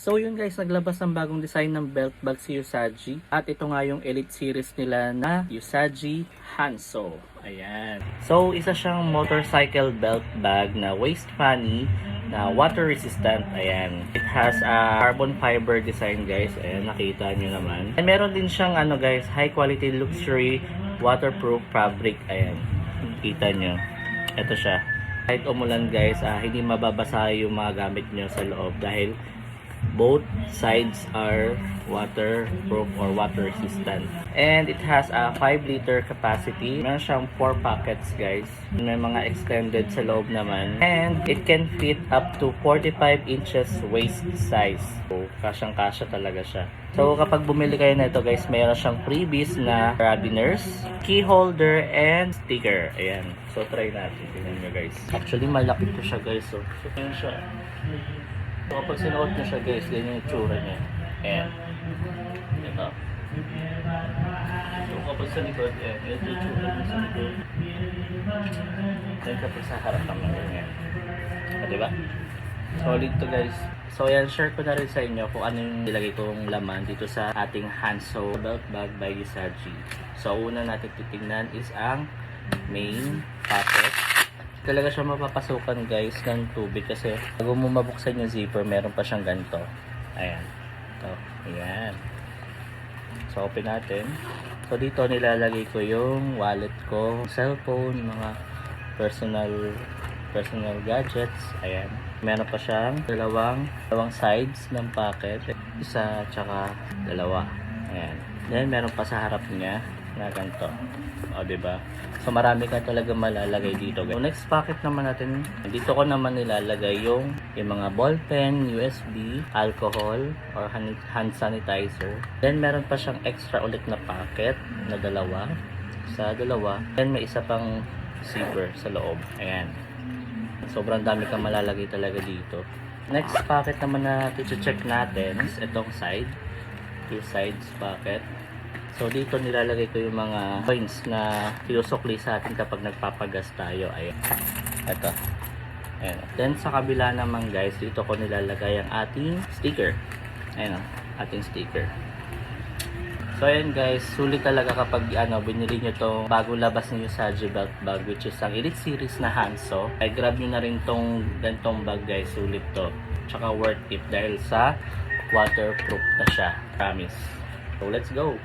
So yun guys, naglabas ng bagong design ng belt bag si Usagi. At ito nga yung Elite Series nila na Usagi Hanso. Ayan. So isa siyang motorcycle belt bag na waist funny na water resistant. Ayan. It has a carbon fiber design guys. Ayan, nakita nyo naman. And meron din siyang ano guys, high quality luxury waterproof fabric. Ayan. Kita nyo. Ito siya. Kahit umulan guys, ah, hindi mababasa yung mga gamit nyo sa loob dahil both sides are waterproof or water resistant. And it has a 5 liter capacity. Meron siyang 4 pockets guys. May mga extended sa loob naman. And it can fit up to 45 inches waist size. So, kasyang kasya talaga siya. So, kapag bumili kayo na ito guys, meron siyang freebies na carabiners, key holder, and sticker. Ayan. So, try natin. Tingnan nyo guys. Actually, malaki to siya guys. So, so tingnan siya. Kapag sinuot nyo siya guys, ganyan yung tsura niya. Ayan. Ito. So, kapag sa likod, ayan, ito yung tsura niya sa likod. Then, kapag sa harap naman, ganyan. O, diba? Solid to guys. So ayan, share ko na rin sa inyo kung ano yung nilagay kong laman dito sa ating Hanso belt bag by Usagi. So una natin titingnan is ang main pocket. Talaga siya mapapasukan guys ng tubig kasi bago mo mabuksan yung zipper, meron pa siyang ganito. Ayan. Ito. Ayan. So open natin. So dito nilalagay ko yung wallet ko, cellphone, mga personal personal gadgets. Ayan. Meron pa siyang dalawang, dalawang sides ng pocket. Isa tsaka dalawa. Ayan. Then meron pa sa harap niya na ganito. O, diba? So marami ka talaga malalagay dito. So next pocket naman natin, dito ko naman nilalagay yung, yung mga ball pen, USB, alcohol, or hand, hand sanitizer. Then meron pa siyang extra ulit na pocket na dalawa. Sa dalawa. Then may isa pang zipper sa loob. Ayan. Sobrang dami kang malalagay talaga dito. Next pocket naman na check natin is itong side. Two sides pocket. So dito nilalagay ko yung mga coins na pinusukli sa atin kapag nagpapagas tayo. Ayan. Ito. Ayan. Then sa kabila naman guys, dito ko nilalagay ang ating sticker. Ayan o, ating sticker. So ayan guys, sulit talaga kapag ano, binili nyo tong bagong labas niyo sa belt bag which is ang Elite Series na Hanso. Ay grab nyo na rin tong gantong bag guys, sulit to. Tsaka worth it dahil sa waterproof na siya. Promise. So let's go!